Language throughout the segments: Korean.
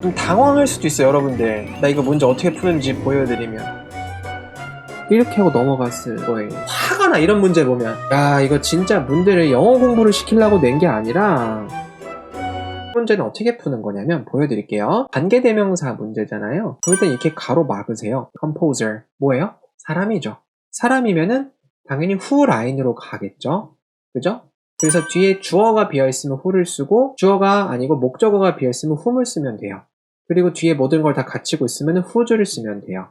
좀 당황할 수도 있어요, 여러분들. 나 이거 문제 어떻게 푸는지 보여드리면. 이렇게 하고 넘어갔을 거예요. 화가 나, 이런 문제 보면. 야, 이거 진짜 문제를 영어 공부를 시키려고 낸 게 아니라, 문제는 어떻게 푸는 거냐면 보여드릴게요. 관계대명사 문제잖아요. 그럴 땐 이렇게 가로 막으세요. composer. 뭐예요? 사람이죠. 사람이면은 당연히 후 라인으로 가겠죠. 그죠? 그래서 뒤에 주어가 비어있으면 who를 쓰고 주어가 아니고 목적어가 비어있으면 whom을 쓰면 돼요. 그리고 뒤에 모든 걸 다 갖추고 있으면 who's를 쓰면 돼요.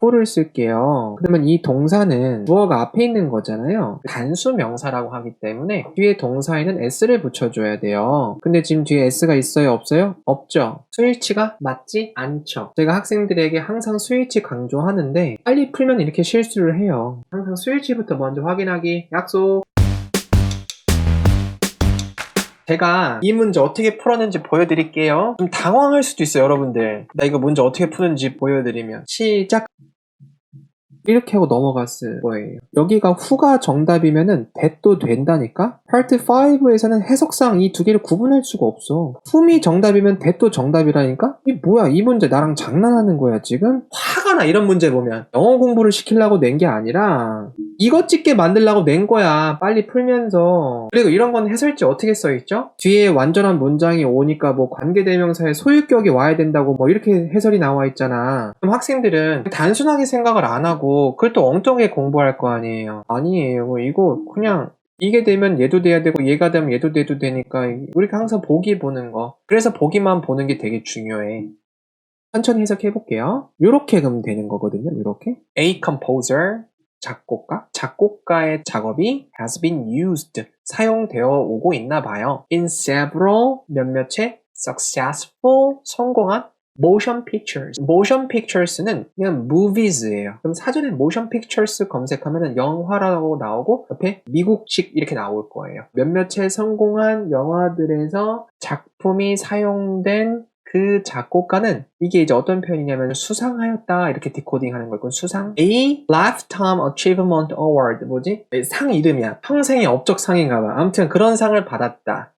who를 쓸게요. 그러면 이 동사는 주어가 앞에 있는 거잖아요. 단수 명사라고 하기 때문에 뒤에 동사에는 s를 붙여줘야 돼요. 근데 지금 뒤에 s가 있어요? 없어요? 없죠. 스위치가 맞지 않죠. 제가 학생들에게 항상 스위치 강조하는데 빨리 풀면 이렇게 실수를 해요. 항상 스위치부터 먼저 확인하기 약속. 제가 이 문제 어떻게 풀었는지 보여드릴게요. 좀 당황할 수도 있어요, 여러분들. 나 이거 문제 어떻게 푸는지 보여드리면. 시작! 이렇게 하고 넘어갔을 거예요. 여기가 후가 정답이면은 that도 된다니까? 파트 5에서는 해석상 이 두 개를 구분할 수가 없어. whom이 정답이면 that도 정답이라니까? 이 뭐야, 이 문제 나랑 장난하는 거야, 지금? 화가 나, 이런 문제 보면. 영어 공부를 시키려고 낸 게 아니라, 이것 찍게 만들려고 낸 거야. 빨리 풀면서. 그리고 이런 건 해설지 어떻게 써있죠? 뒤에 완전한 문장이 오니까 뭐 관계대명사의 소유격이 와야 된다고 뭐 이렇게 해설이 나와 있잖아. 그럼 학생들은 단순하게 생각을 안 하고 그걸 또 엉뚱하게 공부할 거 아니에요. 아니에요. 뭐 이거 그냥 이게 되면 얘도 돼야 되고 얘가 되면 얘도 돼도 되니까 우리가 항상 보기 보는 거. 그래서 보기만 보는 게 되게 중요해. 천천히 해석해 볼게요. 요렇게 그럼 되는 거거든요. 요렇게. A composer 작곡가 작곡가의 작업이 has been used 사용되어 오고 있나 봐요. in several 몇몇의 successful 성공한 motion pictures. motion pictures는 그냥 movies예요. 그럼 사전에 motion pictures 검색하면 영화라고 나오고 옆에 미국식 이렇게 나올 거예요. 몇몇의 성공한 영화들에서 작품이 사용된 그 작곡가는 이게 이제 어떤 표현이냐면 수상하였다 이렇게 디코딩하는 걸 건 수상. A Lifetime Achievement Award. 뭐지? 네, 상 이름이야. 평생의 업적 상인가 봐. 아무튼 그런 상을 받았다.